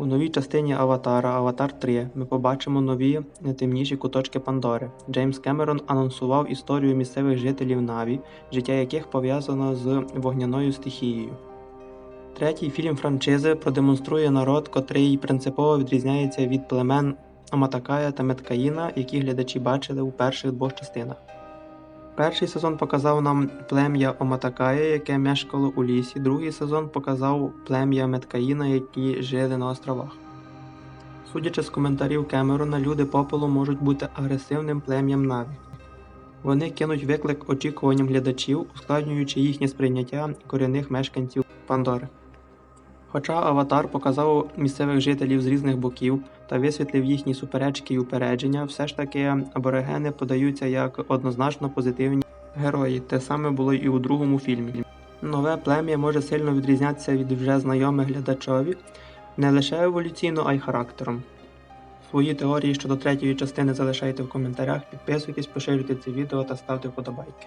У новій частині Аватара Аватар 3 ми побачимо нові темніші куточки Пандори. Джеймс Кемерон анонсував історію місцевих жителів Наві, життя яких пов'язано з вогняною стихією. Третій фільм франшизи продемонструє народ, котрий принципово відрізняється від племен Аматакая та Меткаїна, які глядачі бачили у перших двох частинах. Перший сезон показав нам плем'я Оматакая, яке мешкало у лісі. Другий сезон показав плем'я Меткаїна, які жили на островах. Судячи з коментарів Кемерона, люди попелу можуть бути агресивним плем'ям Наві. Вони кинуть виклик очікуванням глядачів, ускладнюючи їхнє сприйняття корінних мешканців Пандори. Хоча Аватар показав місцевих жителів з різних боків та висвітлив їхні суперечки і упередження, все ж таки аборигени подаються як однозначно позитивні герої. Те саме було і у другому фільмі. Нове плем'я може сильно відрізнятися від вже знайомих глядачові не лише еволюційно, а й характером. Свої теорії щодо третьої частини залишайте в коментарях, підписуйтесь, поширюйте це відео та ставте вподобайки.